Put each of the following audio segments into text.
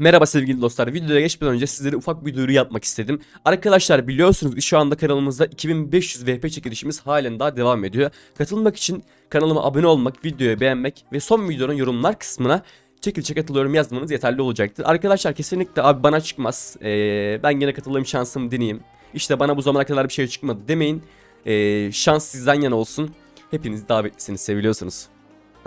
Merhaba sevgili dostlar. Videoya geçmeden önce sizlere ufak bir duyuru yapmak istedim. Arkadaşlar biliyorsunuz ki şu anda kanalımızda 2500 VP çekilişimiz halen daha devam ediyor. Katılmak için kanalıma abone olmak, videoyu beğenmek ve son videonun yorumlar kısmına çekilişe katılıyorum yazmanız yeterli olacaktır. Arkadaşlar kesinlikle abi bana çıkmaz. Ee, ben gene katılayım şansımı deneyeyim. İşte bana bu zamana kadar bir şey çıkmadı demeyin. Ee, şans sizden yana olsun. Hepiniz davetlisiniz, seviliyorsunuz.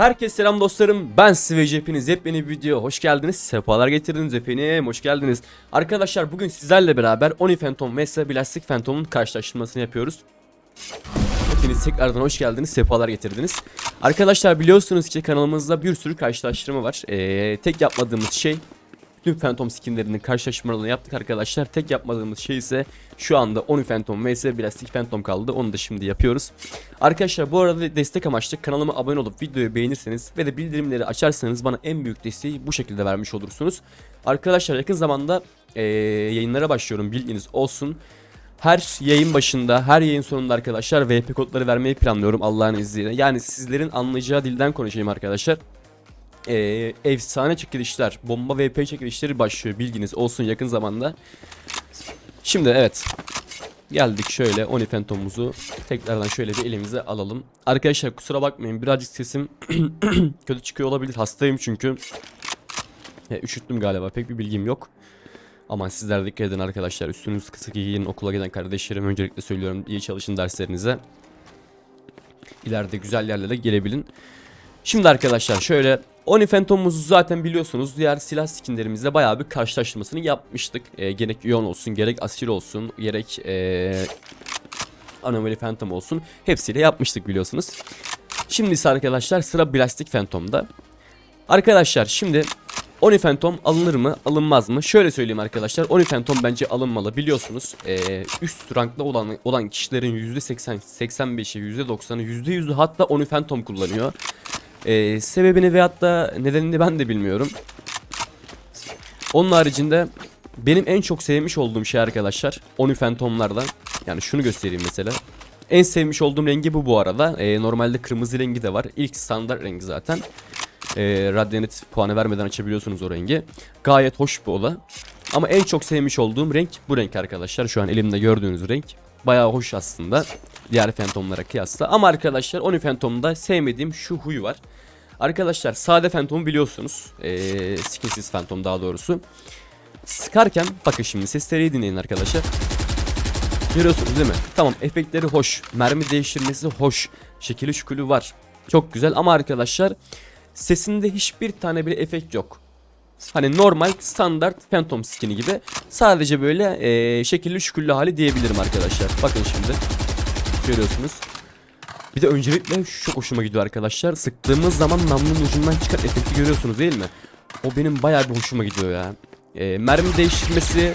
Herkese selam dostlarım. Ben Sveci hepiniz yepyeni bir video hoş geldiniz. Sefalar getirdiniz efendim. Hoş geldiniz. Arkadaşlar bugün sizlerle beraber Oni Phantom vs Plastik Phantom'un karşılaştırmasını yapıyoruz. Hepiniz tekrardan hoş geldiniz. Sefalar getirdiniz. Arkadaşlar biliyorsunuz ki kanalımızda bir sürü karşılaştırma var. Ee, tek yapmadığımız şey Tüm Phantom skinlerinin karşılaştırmalarını yaptık arkadaşlar. Tek yapmadığımız şey ise şu anda Oni Phantom vs Plastik Phantom kaldı. Onu da şimdi yapıyoruz. Arkadaşlar bu arada destek amaçlı kanalıma abone olup videoyu beğenirseniz ve de bildirimleri açarsanız bana en büyük desteği bu şekilde vermiş olursunuz. Arkadaşlar yakın zamanda eee, yayınlara başlıyorum bilginiz olsun. Her yayın başında, her yayın sonunda arkadaşlar VP kodları vermeyi planlıyorum Allah'ın izniyle. Yani sizlerin anlayacağı dilden konuşayım arkadaşlar. Ee, efsane çekilişler, bomba VP çekilişleri başlıyor bilginiz olsun yakın zamanda. Şimdi evet. Geldik şöyle Oni Phantom'umuzu tekrardan şöyle bir elimize alalım. Arkadaşlar kusura bakmayın birazcık sesim kötü çıkıyor olabilir. Hastayım çünkü. Ya, üşüttüm galiba pek bir bilgim yok. Aman sizler dikkat edin arkadaşlar. Üstünüzü kısık giyin okula giden kardeşlerim öncelikle söylüyorum. iyi çalışın derslerinize. İleride güzel yerlere gelebilin. Şimdi arkadaşlar şöyle Oni Phantom'umuzu zaten biliyorsunuz diğer silah skinlerimizle bayağı bir karşılaştırmasını yapmıştık. Ee, gerek Ion olsun gerek Asil olsun gerek ee, Anomaly Phantom olsun hepsiyle yapmıştık biliyorsunuz. Şimdi ise arkadaşlar sıra Plastic Phantom'da. Arkadaşlar şimdi Oni Phantom alınır mı alınmaz mı? Şöyle söyleyeyim arkadaşlar Oni Phantom bence alınmalı biliyorsunuz ee, üst rankta olan olan kişilerin %80 85'i %90'ı %100'ü hatta Oni Phantom kullanıyor. Ee, sebebini veyahut da nedenini ben de bilmiyorum. Onun haricinde benim en çok sevmiş olduğum şey arkadaşlar Oni Phantom'lardan. Yani şunu göstereyim mesela. En sevmiş olduğum rengi bu bu arada. Ee, normalde kırmızı rengi de var. İlk standart rengi zaten. Ee, Radyanit puanı vermeden açabiliyorsunuz o rengi. Gayet hoş bir ola. Ama en çok sevmiş olduğum renk bu renk arkadaşlar. Şu an elimde gördüğünüz renk. Bayağı hoş aslında. Diğer Phantom'lara kıyasla. Ama arkadaşlar Oni Phantom'da sevmediğim şu huyu var. Arkadaşlar sade Phantom'u biliyorsunuz. Ee, skinsiz Phantom daha doğrusu. Sıkarken bakın şimdi sesleri dinleyin arkadaşlar. Görüyorsunuz değil mi? Tamam efektleri hoş. Mermi değiştirmesi hoş. Şekili şükülü var. Çok güzel ama arkadaşlar sesinde hiçbir tane bile efekt yok. Hani normal standart Phantom skini gibi. Sadece böyle eee, şekilli şüküllü hali diyebilirim arkadaşlar. Bakın şimdi. Görüyorsunuz. Bir de öncelikle şu çok hoşuma gidiyor arkadaşlar. Sıktığımız zaman namlunun ucundan çıkan efekti görüyorsunuz değil mi? O benim bayağı bir hoşuma gidiyor ya. Eee, mermi değiştirmesi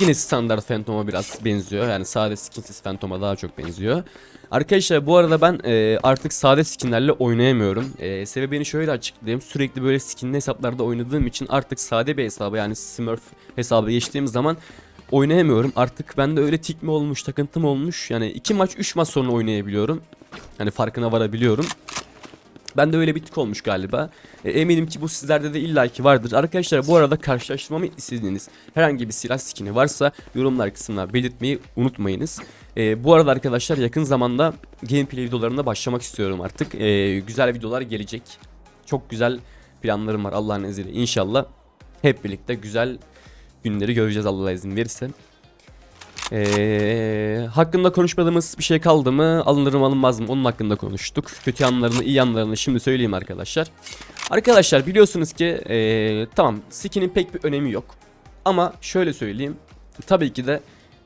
Yine standart Phantom'a biraz benziyor. Yani sade skinsiz Phantom'a daha çok benziyor. Arkadaşlar bu arada ben e, artık sade skinlerle oynayamıyorum. E, sebebini şöyle açıklayayım. Sürekli böyle skinli hesaplarda oynadığım için artık sade bir hesabı yani Smurf hesabı geçtiğim zaman oynayamıyorum. Artık bende öyle tik mi olmuş, takıntı mı olmuş? Yani 2 maç 3 maç sonra oynayabiliyorum. Hani farkına varabiliyorum. Ben de öyle bir tık olmuş galiba. E, eminim ki bu sizlerde de illaki vardır. Arkadaşlar bu arada karşılaştırmamı istediğiniz herhangi bir silah skini varsa yorumlar kısmına belirtmeyi unutmayınız. E, bu arada arkadaşlar yakın zamanda gameplay videolarına başlamak istiyorum artık. E, güzel videolar gelecek. Çok güzel planlarım var Allah'ın izniyle inşallah. Hep birlikte güzel günleri göreceğiz Allah izin verirse. Ee, hakkında konuşmadığımız bir şey kaldı mı? Alınır mı alınmaz mı? Onun hakkında konuştuk. Kötü yanlarını, iyi yanlarını şimdi söyleyeyim arkadaşlar. Arkadaşlar biliyorsunuz ki ee, tamam skin'in pek bir önemi yok. Ama şöyle söyleyeyim. Tabii ki de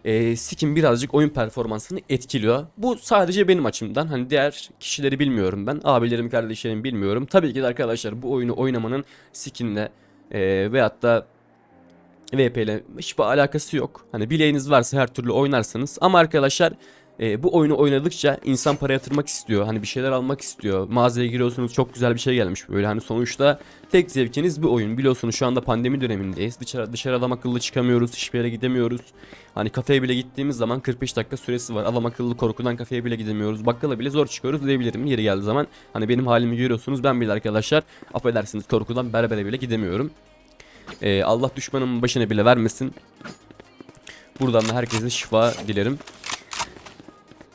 ee, skin birazcık oyun performansını etkiliyor. Bu sadece benim açımdan. Hani diğer kişileri bilmiyorum ben. Abilerim, kardeşlerim bilmiyorum. Tabii ki de arkadaşlar bu oyunu oynamanın skinle ee, veyahut da VP ile hiçbir alakası yok. Hani bileğiniz varsa her türlü oynarsanız. Ama arkadaşlar e, bu oyunu oynadıkça insan para yatırmak istiyor. Hani bir şeyler almak istiyor. Mağazaya giriyorsunuz çok güzel bir şey gelmiş böyle. Hani sonuçta tek zevkiniz bu oyun. Biliyorsunuz şu anda pandemi dönemindeyiz. Dışarı, dışarı adam akıllı çıkamıyoruz. Hiçbir yere gidemiyoruz. Hani kafeye bile gittiğimiz zaman 45 dakika süresi var. Adam akıllı korkudan kafeye bile gidemiyoruz. Bakkala bile zor çıkıyoruz diyebilirim yeri geldiği zaman. Hani benim halimi görüyorsunuz. Ben bile arkadaşlar affedersiniz korkudan berbere bile gidemiyorum. Ee, Allah düşmanımın başına bile vermesin. Buradan da herkese şifa dilerim.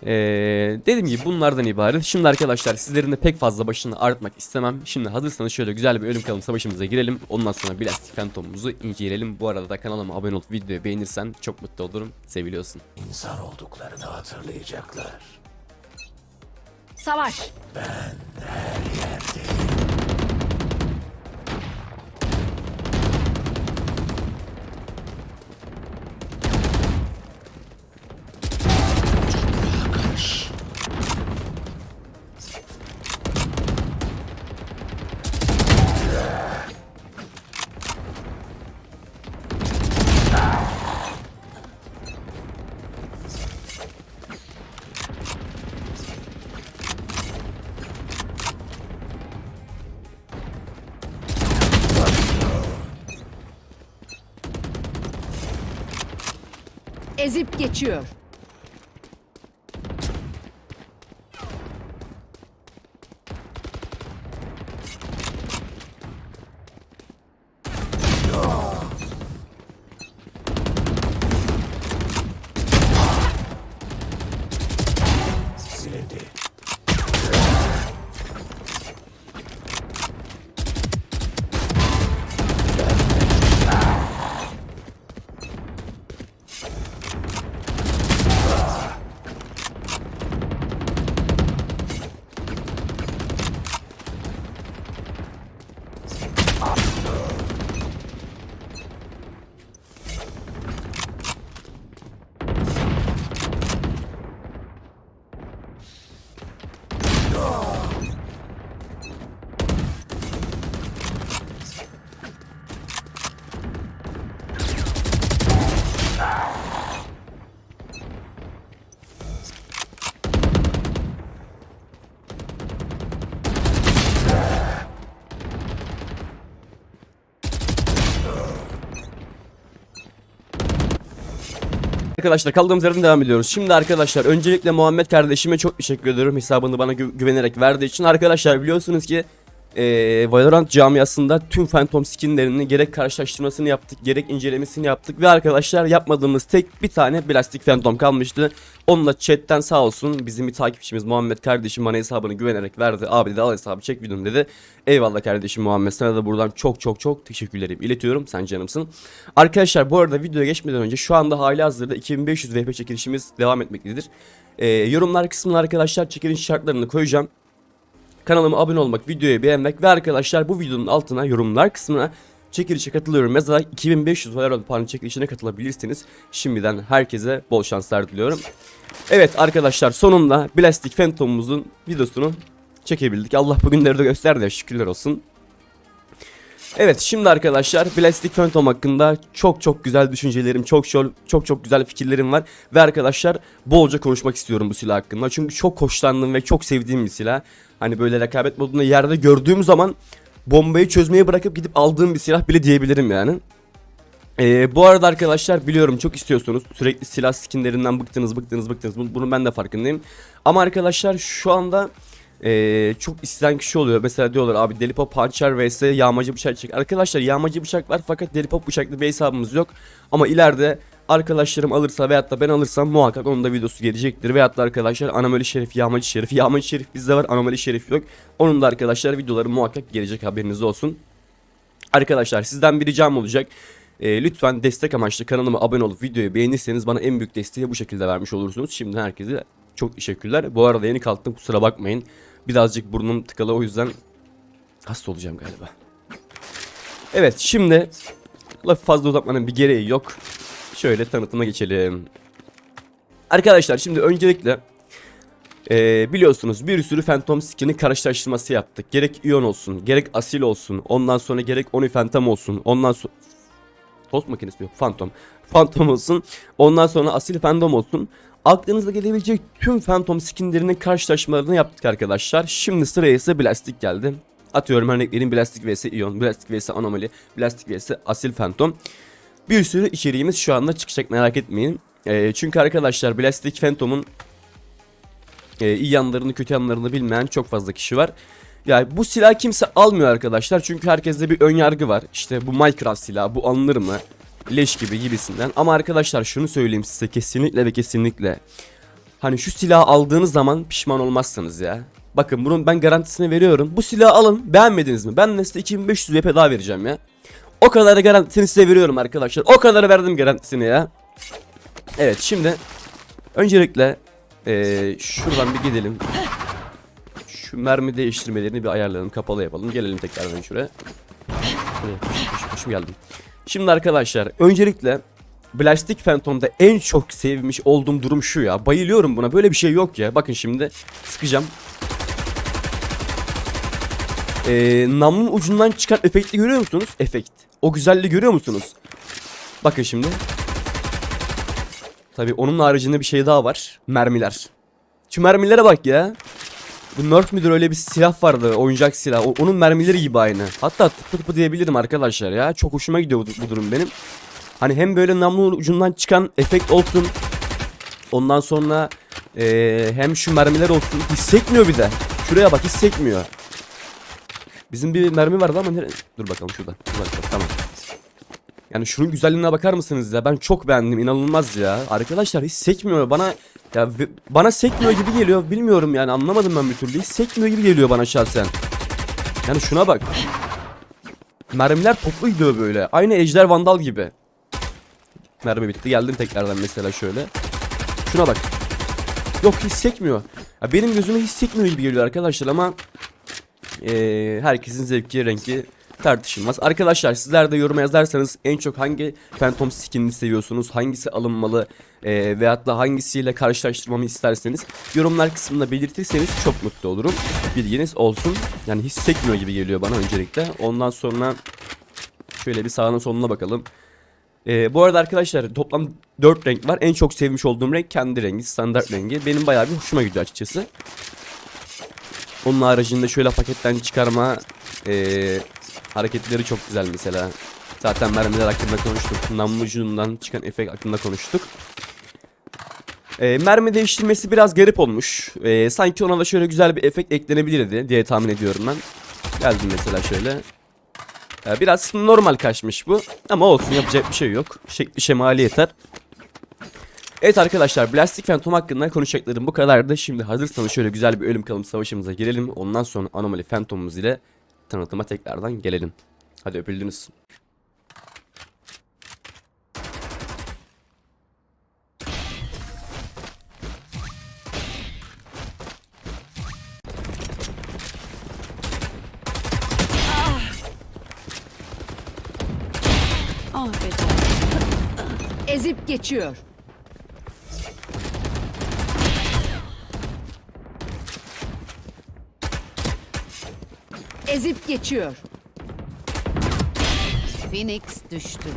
Ee, dediğim gibi bunlardan ibaret. Şimdi arkadaşlar sizlerin de pek fazla başını artmak istemem. Şimdi hazırsanız şöyle güzel bir ölüm kalım savaşımıza girelim. Ondan sonra Plastik Phantom'umuzu inceleyelim. Bu arada da kanalıma abone olup videoyu beğenirsen çok mutlu olurum. Seviliyorsun. İnsan olduklarını hatırlayacaklar. Savaş. Ezip geçiyor. Arkadaşlar kaldığımız yerden devam ediyoruz. Şimdi arkadaşlar öncelikle Muhammed kardeşime çok teşekkür ediyorum hesabını bana gü- güvenerek verdiği için. Arkadaşlar biliyorsunuz ki eee Valorant camiasında tüm Phantom skinlerini gerek karşılaştırmasını yaptık gerek incelemesini yaptık ve arkadaşlar yapmadığımız tek bir tane plastik Phantom kalmıştı. Onunla chatten sağ olsun bizim bir takipçimiz Muhammed kardeşim bana hesabını güvenerek verdi. Abi dedi al hesabı çek videom dedi. Eyvallah kardeşim Muhammed sana da buradan çok çok çok teşekkürlerimi iletiyorum. Sen canımsın. Arkadaşlar bu arada videoya geçmeden önce şu anda hali hazırda 2500 VP çekilişimiz devam etmektedir. Ee, yorumlar kısmına arkadaşlar çekiliş şartlarını koyacağım. Kanalıma abone olmak, videoyu beğenmek ve arkadaşlar bu videonun altına yorumlar kısmına çekilişe katılıyorum. Mesela 2500 Valorant puanı çekilişine katılabilirsiniz. Şimdiden herkese bol şanslar diliyorum. Evet arkadaşlar sonunda Plastic Phantom'umuzun videosunu çekebildik. Allah bugünleri de gösterdi şükürler olsun. Evet şimdi arkadaşlar Plastic Phantom hakkında çok çok güzel düşüncelerim, çok çok çok çok güzel fikirlerim var ve arkadaşlar bolca konuşmak istiyorum bu silah hakkında. Çünkü çok hoşlandığım ve çok sevdiğim bir silah. Hani böyle rekabet modunda yerde gördüğüm zaman bombayı çözmeyi bırakıp gidip aldığım bir silah bile diyebilirim yani. Ee, bu arada arkadaşlar biliyorum çok istiyorsunuz. Sürekli silah skinlerinden bıktınız bıktınız bıktınız. Bunu- Bunun ben de farkındayım. Ama arkadaşlar şu anda ee, çok istenen kişi oluyor. Mesela diyorlar abi deli pop hançer vs yağmacı bıçak çek. Arkadaşlar yağmacı bıçak var fakat deli pop bıçaklı bir hesabımız yok. Ama ileride arkadaşlarım alırsa veyahut da ben alırsam muhakkak onun da videosu gelecektir. Veyahut da arkadaşlar anomali şerif, yağmacı şerif. Yağmacı şerif bizde var anomali şerif yok. Onun da arkadaşlar videoları muhakkak gelecek haberiniz olsun. Arkadaşlar sizden bir ricam olacak. Ee, lütfen destek amaçlı kanalıma abone olup videoyu beğenirseniz bana en büyük desteği bu şekilde vermiş olursunuz. Şimdiden herkese çok teşekkürler. Bu arada yeni kalktım kusura bakmayın. Birazcık burnum tıkalı o yüzden hasta olacağım galiba. Evet şimdi lafı fazla uzatmanın bir gereği yok. Şöyle tanıtıma geçelim. Arkadaşlar şimdi öncelikle ee, biliyorsunuz bir sürü Phantom skin'i karşılaştırması yaptık. Gerek Ion olsun, gerek Asil olsun, ondan sonra gerek Oni Phantom olsun, ondan sonra... Tost makinesi yok, Phantom. Phantom olsun, ondan sonra Asil Phantom olsun. Aklınıza gelebilecek tüm Phantom skinlerinin karşılaşmalarını yaptık arkadaşlar. Şimdi sıraya ise Blastik geldi. Atıyorum örnek vereyim Blastik vs Ion, Blastik vs Anomaly, Blastik vs Asil Phantom. Bir sürü içeriğimiz şu anda çıkacak merak etmeyin. Ee, çünkü arkadaşlar Blastik Phantom'un e, iyi yanlarını kötü yanlarını bilmeyen çok fazla kişi var. Yani bu silah kimse almıyor arkadaşlar çünkü herkeste bir ön yargı var. İşte bu Minecraft silahı bu alınır mı? Leş gibi gibisinden. Ama arkadaşlar şunu söyleyeyim size kesinlikle ve kesinlikle. Hani şu silahı aldığınız zaman pişman olmazsınız ya. Bakın bunun ben garantisini veriyorum. Bu silahı alın beğenmediniz mi? Ben size 2500 VP daha vereceğim ya. O kadar garantisini size veriyorum arkadaşlar. O kadar verdim garantisini ya. Evet şimdi öncelikle eee, şuradan bir gidelim. Şu mermi değiştirmelerini bir ayarlayalım. Kapalı yapalım. Gelelim tekrardan şuraya. Şuraya koşum, koşum geldim. Şimdi arkadaşlar öncelikle Plastic Phantom'da en çok sevmiş olduğum durum şu ya. Bayılıyorum buna. Böyle bir şey yok ya. Bakın şimdi sıkacağım. Ee, namlunun ucundan çıkan efekti görüyor musunuz? Efekt. O güzelliği görüyor musunuz? Bakın şimdi. Tabii onun haricinde bir şey daha var. Mermiler. Şu mermilere bak ya. Bu Nerf müdür öyle bir silah vardı oyuncak silah. O- onun mermileri gibi aynı. Hatta tıpı tıpı diyebilirim arkadaşlar ya. Çok hoşuma gidiyor bu, bu durum benim. Hani hem böyle namlunun ucundan çıkan efekt olsun Ondan sonra eee, hem şu mermiler olsun. Hissetmiyor bir de. Şuraya bak hissetmiyor. Bizim bir mermi vardı ama nere... Dur bakalım şurada Dur bakalım, tamam. Yani şunun güzelliğine bakar mısınız ya? Ben çok beğendim. inanılmaz ya. Arkadaşlar hiç sekmiyor bana. Ya bana sekmiyor gibi geliyor. Bilmiyorum yani anlamadım ben bir türlü. Hiç sekmiyor gibi geliyor bana şahsen. Yani şuna bak. Mermiler toplu gidiyor böyle. Aynı Ejder Vandal gibi. Mermi bitti. Geldim tekrardan mesela şöyle. Şuna bak. Yok hiç sekmiyor. Ya benim gözüme hiç sekmiyor gibi geliyor arkadaşlar ama eee, herkesin zevki rengi tartışılmaz. Arkadaşlar sizler de yoruma yazarsanız en çok hangi Phantom skinini seviyorsunuz? Hangisi alınmalı? E, veyahut da hangisiyle karşılaştırmamı isterseniz yorumlar kısmında belirtirseniz çok mutlu olurum. Bilginiz olsun. Yani hiç sekmiyor gibi geliyor bana öncelikle. Ondan sonra şöyle bir sağına soluna bakalım. E, bu arada arkadaşlar toplam 4 renk var. En çok sevmiş olduğum renk kendi rengi, standart rengi. Benim bayağı bir hoşuma gidiyor açıkçası. Onun haricinde şöyle paketten çıkarma e, hareketleri çok güzel mesela. Zaten mermiler hakkında konuştuk. Namlucundan çıkan efekt hakkında konuştuk. E, mermi değiştirmesi biraz garip olmuş. E, sanki ona da şöyle güzel bir efekt eklenebilirdi diye tahmin ediyorum ben. Geldim mesela şöyle. E, biraz normal kaçmış bu. Ama olsun yapacak bir şey yok. Şekli şemali yeter. Evet arkadaşlar Plastic Phantom hakkında konuşacaklarım bu kadardı. Şimdi hazırsanız şöyle güzel bir ölüm kalım savaşımıza girelim. Ondan sonra Anomaly Phantom'umuz ile tanıtıma tekrardan gelelim. Hadi öpüldünüz. Ah be Ezip geçiyor. Ezip geçiyor. Phoenix düştü.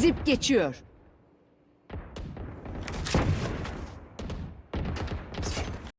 Ezip geçiyor.